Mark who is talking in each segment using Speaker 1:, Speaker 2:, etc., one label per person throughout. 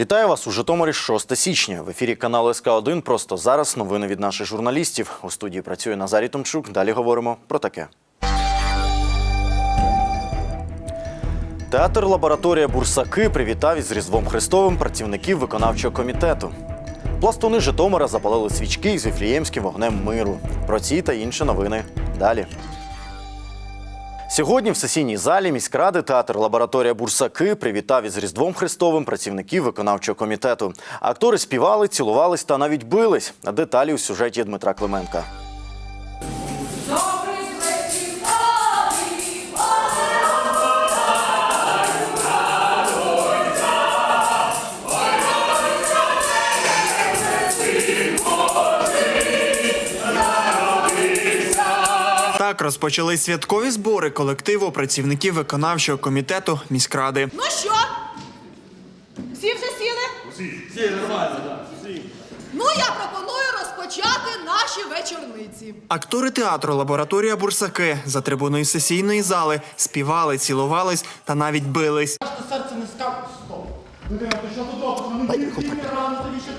Speaker 1: Вітаю вас у Житомирі 6 січня. В ефірі каналу СК 1 Просто зараз новини від наших журналістів. У студії працює Назарій Томчук. Далі говоримо про таке. Театр лабораторія Бурсаки привітав із Різдвом Христовим працівників виконавчого комітету. Пластуни Житомира запалили свічки із віфліємським вогнем миру. Про ці та інші новини далі. Сьогодні в сесійній залі міськради театр лабораторія Бурсаки привітав із Різдвом Христовим працівників виконавчого комітету. Актори співали, цілувались та навіть бились. Деталі у сюжеті Дмитра Клименка.
Speaker 2: Так розпочали святкові збори колективу працівників виконавчого комітету міськради.
Speaker 3: Ну що? Всі вже сіли? Всі. Всі, нормально, так. Всі. Ну, я пропоную розпочати наші вечорниці.
Speaker 2: Актори театру лабораторія Бурсаки за трибуною сесійної зали співали, цілувались та навіть бились.
Speaker 4: серце не скав. Стоп. Ти що тут робиш? Рано тобі ще.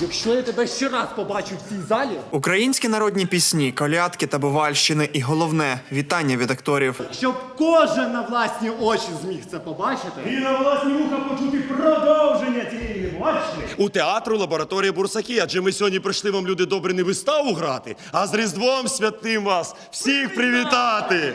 Speaker 4: Якщо я тебе ще раз побачу в цій залі,
Speaker 2: Українські народні пісні, колядки та бувальщини і головне вітання від акторів.
Speaker 4: щоб кожен на власні очі зміг це побачити.
Speaker 5: І на власні вуха почути продовження цієї небачки.
Speaker 6: у театру лабораторія Бурсаки. Адже ми сьогодні прийшли вам люди добрі не виставу грати, а з Різдвом святим вас всіх привітати.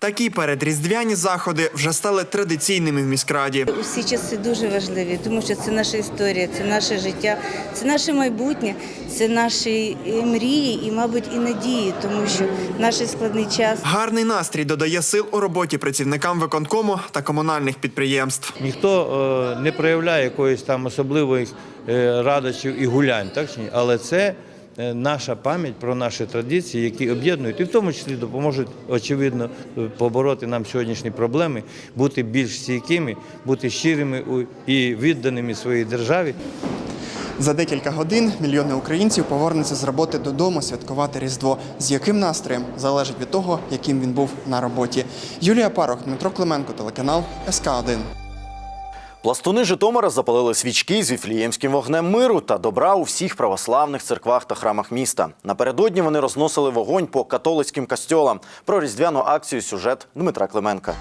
Speaker 2: Такі передріздвяні заходи вже стали традиційними в міськраді.
Speaker 7: Усі часи дуже важливі, тому що це наша історія, це наше життя, це наше майбутнє, це наші е, мрії і, мабуть, і надії, тому що наш складний час
Speaker 2: Гарний настрій додає сил у роботі працівникам виконкому та комунальних підприємств.
Speaker 8: Ніхто е, не проявляє якоїсь там особливих е, радощів і гулянь, так чи ні? Але це наша пам'ять про наші традиції, які об'єднують і в тому числі допоможуть, очевидно, е, побороти нам сьогоднішні проблеми, бути більш стійкими, бути щирими і відданими своїй державі.
Speaker 9: За декілька годин мільйони українців повернуться з роботи додому святкувати Різдво. З яким настроєм залежить від того, яким він був на роботі. Юлія Парох, Дмитро Клименко, телеканал СК 1
Speaker 1: Пластуни Житомира запалили свічки з віфліємським вогнем миру та добра у всіх православних церквах та храмах міста. Напередодні вони розносили вогонь по католицьким костьолам. Про різдвяну акцію сюжет Дмитра Клименка.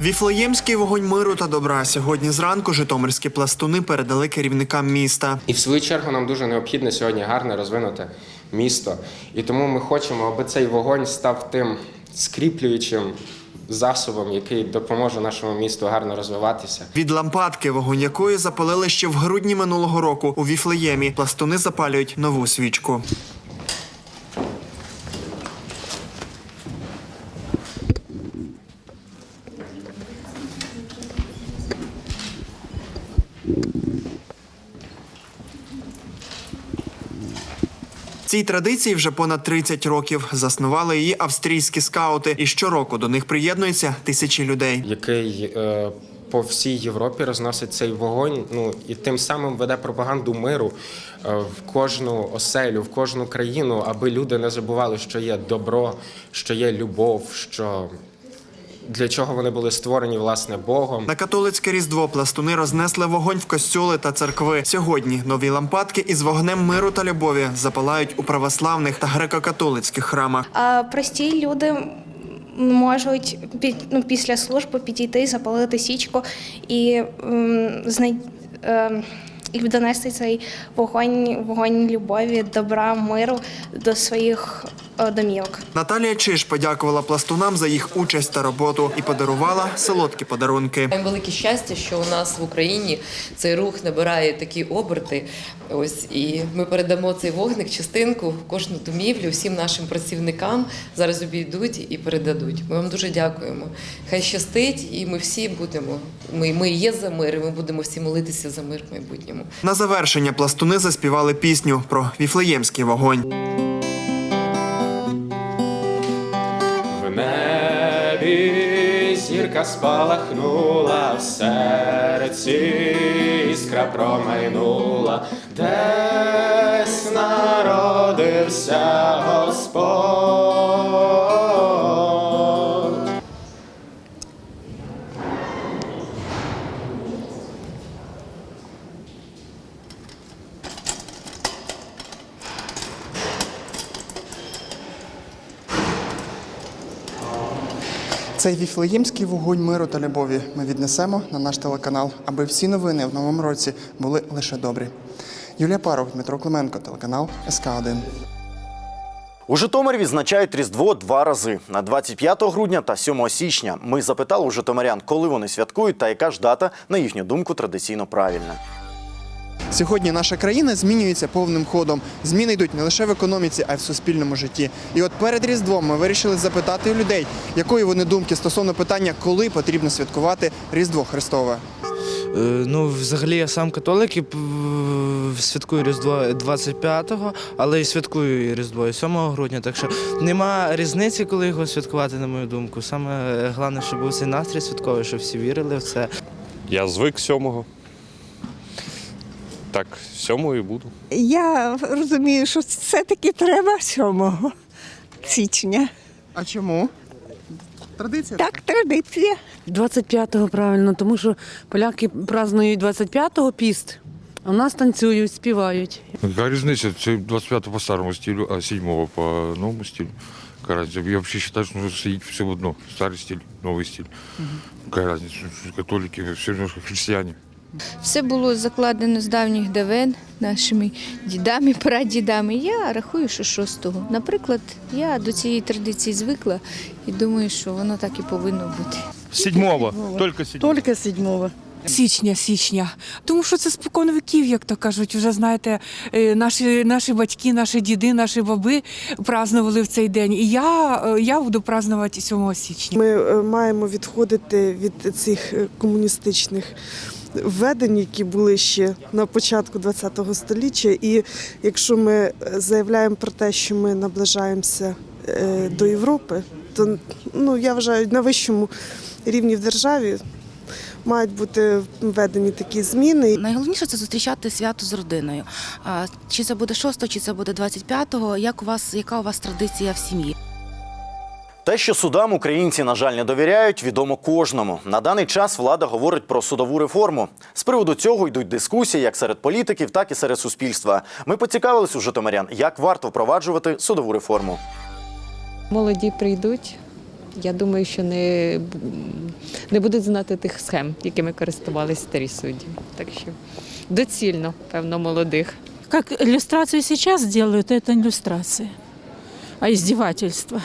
Speaker 2: Віфлеємський вогонь миру та добра сьогодні зранку житомирські пластуни передали керівникам міста.
Speaker 10: І в свою чергу нам дуже необхідно сьогодні гарно розвинути місто. І тому ми хочемо, аби цей вогонь став тим скріплюючим засобом, який допоможе нашому місту гарно розвиватися.
Speaker 2: Від лампадки, вогонь якої запалили ще в грудні минулого року у Віфлеємі. Пластуни запалюють нову свічку. Цій традиції вже понад 30 років. Заснували її австрійські скаути, і щороку до них приєднуються тисячі людей.
Speaker 10: який е, по всій Європі розносить цей вогонь. Ну і тим самим веде пропаганду миру е, в кожну оселю, в кожну країну, аби люди не забували, що є добро, що є любов, що для чого вони були створені власне Богом.
Speaker 2: На католицьке різдво пластуни рознесли вогонь в костьоли та церкви. Сьогодні нові лампадки із вогнем миру та любові запалають у православних та греко-католицьких храмах.
Speaker 11: А прості люди можуть ну, після служби підійти, запалити січку і, м, знай... е, і донести цей вогонь, вогонь любові, добра, миру до своїх домівок.
Speaker 2: Наталія Чиж подякувала пластунам за їх участь та роботу і подарувала солодкі подарунки.
Speaker 12: Маємо велике щастя, що у нас в Україні цей рух набирає такі оберти. Ось і ми передамо цей вогник, частинку кожну домівлю всім нашим працівникам зараз обійдуть і передадуть. Ми вам дуже дякуємо. Хай щастить, і ми всі будемо. Ми, ми є за мир, і ми будемо всі молитися за мир в майбутньому.
Speaker 2: На завершення пластуни заспівали пісню про віфлеємський вогонь.
Speaker 10: Зірка спалахнула в серці, іскра промайнула, десь народився Господь.
Speaker 9: Цей віфлеємський вогонь миру та любові ми віднесемо на наш телеканал, аби всі новини в новому році були лише добрі. Юлія Парох, Дмитро Клименко, телеканал СК 1
Speaker 1: У Житомирі відзначають Різдво два рази на 25 грудня та 7 січня. Ми запитали у житомирян, коли вони святкують та яка ж дата, на їхню думку, традиційно правильна.
Speaker 9: Сьогодні наша країна змінюється повним ходом. Зміни йдуть не лише в економіці, а й в суспільному житті. І от перед Різдвом ми вирішили запитати у людей, якої вони думки стосовно питання, коли потрібно святкувати Різдво Христове.
Speaker 13: Е, Ну, взагалі, я сам католик і святкую Різдво 25-го, але і святкую і Різдво і 7 грудня. Так що нема різниці, коли його святкувати, на мою думку. Саме головне, щоб був цей настрій святковий, щоб всі вірили в це.
Speaker 14: Я звик сьомого. Так, сьомого і буду.
Speaker 15: Я розумію, що все-таки треба 7 січня.
Speaker 9: А чому? Традиція.
Speaker 15: Так, традиція.
Speaker 16: 25-го правильно, тому що поляки празднують 25-го піст, а у нас танцюють, співають.
Speaker 14: Яка різниця? Це 25-го по старому стилю, а 7 по новому стилю. Яка разниця? Я взагалі вважаю, що нужно сидіти все в одно. Старий стиль, новий стиль. Яка різниця? Католики, все одно християни.
Speaker 17: Все було закладено з давніх давен нашими дідами, прадідами. Я рахую, що шостого. Наприклад, я до цієї традиції звикла і думаю, що воно так і повинно бути.
Speaker 14: Седьмого, тільки седьмого.
Speaker 16: Тільки седьмого.
Speaker 15: Січня, січня. Тому що це спокон віків, як то кажуть. Вже знаєте, е, наші, наші батьки, наші діди, наші баби празднували в цей день. І я, е, я буду празднувати 7 січня.
Speaker 16: Ми е, маємо відходити від цих комуністичних введень, які були ще на початку ХХ століття. І якщо ми е, заявляємо про те, що ми наближаємося е, до Європи, то ну, я вважаю, на вищому рівні в державі мають бути введені такі зміни.
Speaker 17: Найголовніше це зустрічати свято з родиною. Чи це буде 6, чи це буде 25-го, як у вас, яка у вас традиція в сім'ї?
Speaker 1: Те, що судам українці, на жаль, не довіряють, відомо кожному. На даний час влада говорить про судову реформу. З приводу цього йдуть дискусії як серед політиків, так і серед суспільства. Ми поцікавились у житомирян, як варто впроваджувати судову реформу.
Speaker 16: Молоді прийдуть. Я думаю, що не, не будуть знати тих схем, якими користувалися старі судді. Так що доцільно, певно, молодих.
Speaker 15: Как иллюстрацию сейчас делают, это не иллюстрация, а издевательство.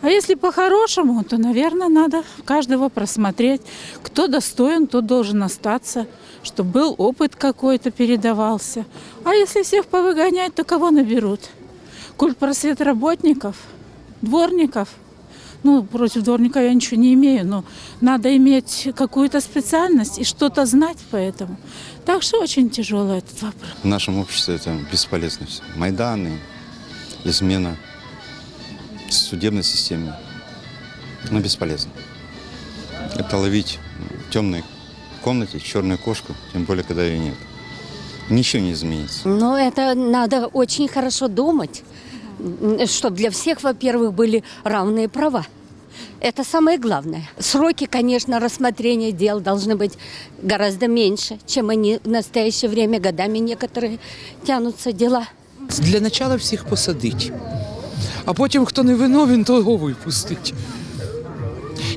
Speaker 15: А если по-хорошему, то, наверное, надо каждого просмотреть. Кто достоин, тот должен остаться, чтобы был опыт какой-то передавался. А если всех повыгонять, то кого наберут? Культ просвет работников, дворников. Ну, против дворника я ничего не имею, но надо иметь какую-то специальность и что-то знать по этому. Так что очень тяжелый этот вопрос.
Speaker 14: В нашем обществе это бесполезно все. Майданы, измена судебной системе. Ну, бесполезно. Это ловить в темной комнате черную кошку, тем более, когда ее нет. Ничего не изменится.
Speaker 15: Ну, это надо очень хорошо думать, чтобы для всех, во-первых, были равные права. Это самое главное. Сроки, конечно, рассмотрения дел должны быть гораздо меньше, чем они в настоящее время годами некоторые тянутся дела.
Speaker 16: Для начала всіх посадить. А потім, хто не виновен, то його випустить.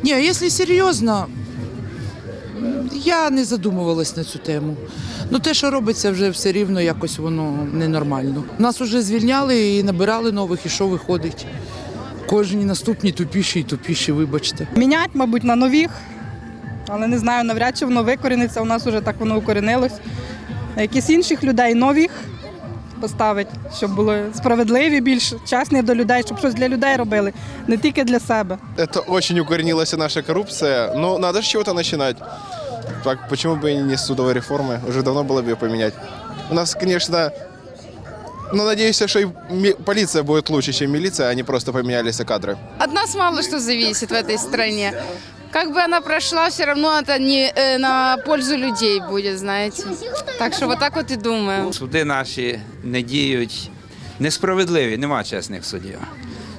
Speaker 16: Ні, якщо серйозно, я не задумувалась на цю тему. Ну, те, що робиться, вже все рівно якось воно ненормально. Нас вже звільняли і набирали нових, і що виходить? Кожні наступні тупіші і тупіші, вибачте.
Speaker 15: Мінять, мабуть, на нових, але не знаю, навряд чи воно викоріниться. У нас вже так воно укорінилось. Якісь інших людей нових поставить, щоб були справедливі, більш чесні до людей, щоб щось для людей робили, не тільки для себе.
Speaker 14: Это очень укоренилась наша коррупция. Но надо же с чего-то начинать. Так, почему бы и не с судовой реформы? Уже давно было бы ее поменять. У нас, конечно, ну, надеюсь, что и ми- полиция будет лучше, чем милиция, а не просто поменялись кадры.
Speaker 17: От нас мало что зависит в этой стране.
Speaker 18: как бы она прошла, все равно это не э, на пользу людей будет, знаете. Так что вот так вот и думаю.
Speaker 19: Суди наші не діють несправедливі, нема чесних судів.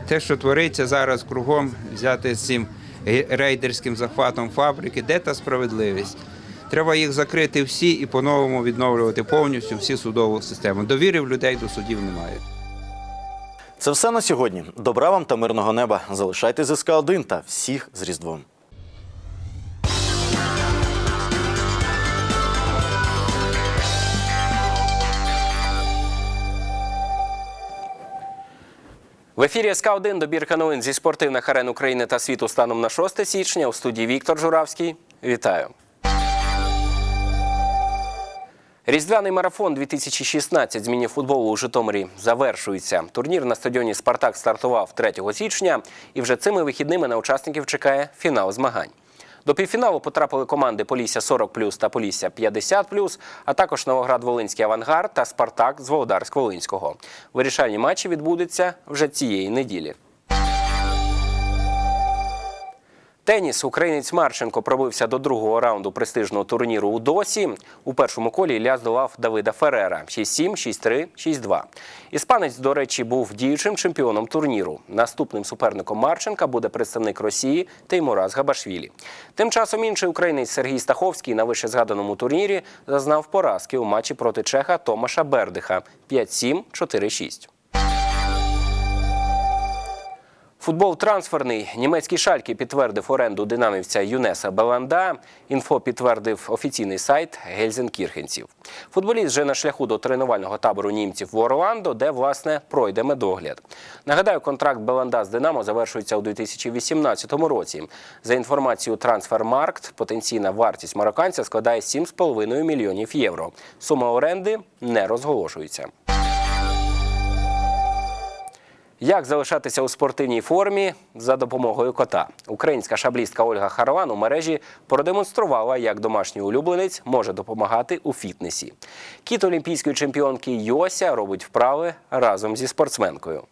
Speaker 19: Те, що твориться зараз кругом, взяти з цим ге- рейдерським захватом фабрики, де та справедливість? Треба їх закрити всі і по-новому відновлювати повністю всі судову систему. Довіри в людей до судів немає.
Speaker 1: Це все на сьогодні. Добра вам та мирного неба. Залишайте ЗСК 1 та всіх з Різдвом.
Speaker 20: В ефірі СК 1 добірка новин зі спортивних арен України та світу станом на 6 січня. У студії Віктор Журавський. Вітаю. Різдвяний марафон 2016 змінів міні-футболу у Житомирі завершується. Турнір на стадіоні Спартак стартував 3 січня, і вже цими вихідними на учасників чекає фінал змагань. До півфіналу потрапили команди Полісся 40 та Полісся 50 а також Новоград-Волинський авангард та Спартак з Володарськ-Волинського. Вирішальні матчі відбудуться вже цієї неділі. Теніс українець Марченко пробився до другого раунду престижного турніру у Досі. У першому колі Ілля здолав Давида Ферера 6-7, 6-3, 6-2. Іспанець, до речі, був діючим чемпіоном турніру. Наступним суперником Марченка буде представник Росії Теймураз Габашвілі. Тим часом інший українець Сергій Стаховський на вище згаданому турнірі зазнав поразки у матчі проти Чеха Томаша Бердиха 5-7, 4-6. Футбол трансферний. Німецький шальки підтвердив оренду динамівця Юнеса Беланда. Інфо підтвердив офіційний сайт Гельзенкірхенців. Футболіст вже на шляху до тренувального табору німців в Орландо, де власне пройде медогляд. Нагадаю, контракт Беланда з Динамо завершується у 2018 році. За інформацією Трансфермаркт, потенційна вартість марокканця складає 7,5 мільйонів євро. Сума оренди не розголошується. Як залишатися у спортивній формі за допомогою кота? Українська шаблістка Ольга Харван у мережі продемонструвала, як домашній улюбленець може допомагати у фітнесі. Кіт олімпійської чемпіонки Йося робить вправи разом зі спортсменкою.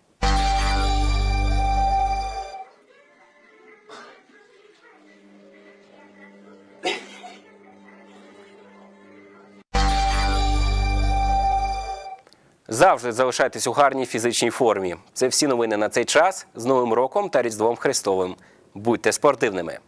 Speaker 20: Завжди залишайтесь у гарній фізичній формі. Це всі новини на цей час з Новим роком та Різдвом Христовим. Будьте спортивними!